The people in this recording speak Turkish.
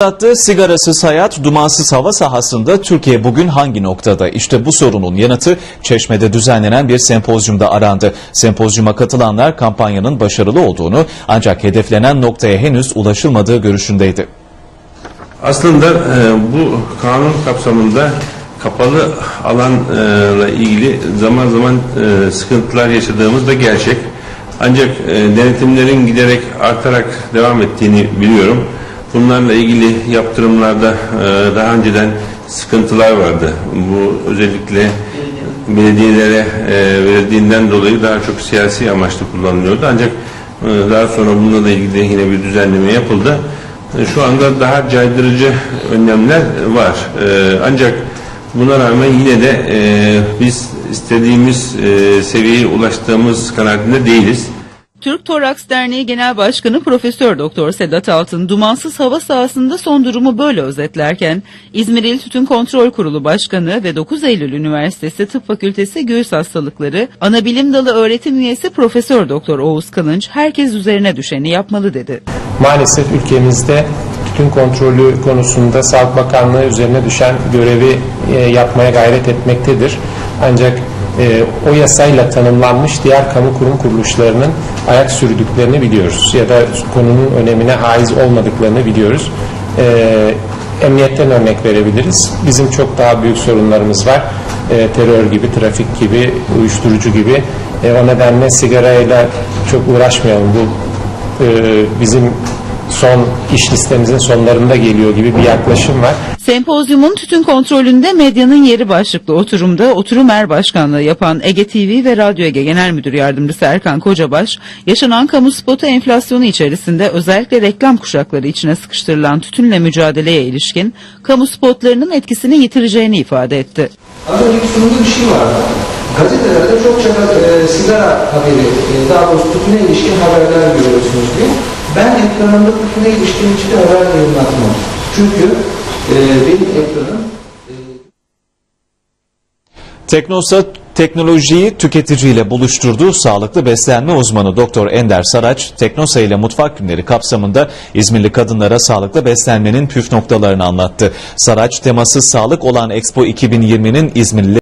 Attığı sigarasız hayat, dumansız hava sahasında Türkiye bugün hangi noktada? İşte bu sorunun yanıtı Çeşme'de düzenlenen bir sempozyumda arandı. Sempozyuma katılanlar kampanyanın başarılı olduğunu ancak hedeflenen noktaya henüz ulaşılmadığı görüşündeydi. Aslında e, bu kanun kapsamında kapalı alanla ilgili zaman zaman e, sıkıntılar yaşadığımız da gerçek. Ancak e, denetimlerin giderek artarak devam ettiğini biliyorum. Bunlarla ilgili yaptırımlarda e, daha önceden sıkıntılar vardı. Bu özellikle belediyelere e, verildiğinden dolayı daha çok siyasi amaçlı kullanılıyordu. Ancak e, daha sonra bununla ilgili yine bir düzenleme yapıldı. E, Şu anda daha caydırıcı önlemler var. Ancak buna rağmen yine de biz istediğimiz seviyeye ulaştığımız kanaatinde değiliz. Türk Toraks Derneği Genel Başkanı Profesör Doktor Sedat Altın dumansız hava sahasında son durumu böyle özetlerken İzmir İl Tütün Kontrol Kurulu Başkanı ve 9 Eylül Üniversitesi Tıp Fakültesi Göğüs Hastalıkları Anabilim Dalı öğretim üyesi Profesör Doktor Oğuz Kılınç herkes üzerine düşeni yapmalı dedi. Maalesef ülkemizde tütün kontrolü konusunda Sağlık Bakanlığı üzerine düşen görevi e, yapmaya gayret etmektedir. Ancak e, o yasayla tanımlanmış diğer kamu kurum kuruluşlarının ayak sürdüklerini biliyoruz ya da konunun önemine haiz olmadıklarını biliyoruz. E, emniyetten örnek verebiliriz. Bizim çok daha büyük sorunlarımız var. E, terör gibi, trafik gibi, uyuşturucu gibi. E, o nedenle sigarayla çok uğraşmayalım. Bu e, bizim son iş listemizin sonlarında geliyor gibi bir yaklaşım var. Sempozyumun tütün kontrolünde medyanın yeri başlıklı oturumda oturum er başkanlığı yapan Ege TV ve Radyo Ege Genel Müdür Yardımcısı Erkan Kocabaş, yaşanan kamu spotu enflasyonu içerisinde özellikle reklam kuşakları içine sıkıştırılan tütünle mücadeleye ilişkin kamu spotlarının etkisini yitireceğini ifade etti. Az önceki sunumda bir şey vardı. Gazetelerde çokça e, sigara haberi, e, daha doğrusu tütüne ilişkin haberler görüyorsunuz diye. Ben ekranımda tütüne ilişkin hiçbir haber yayınlatmam. Çünkü e, benim ekranım e, teknolojiyi tüketiciyle buluşturduğu sağlıklı beslenme uzmanı Doktor Ender Saraç, Teknosa ile mutfak günleri kapsamında İzmirli kadınlara sağlıklı beslenmenin püf noktalarını anlattı. Saraç, teması sağlık olan Expo 2020'nin İzmirli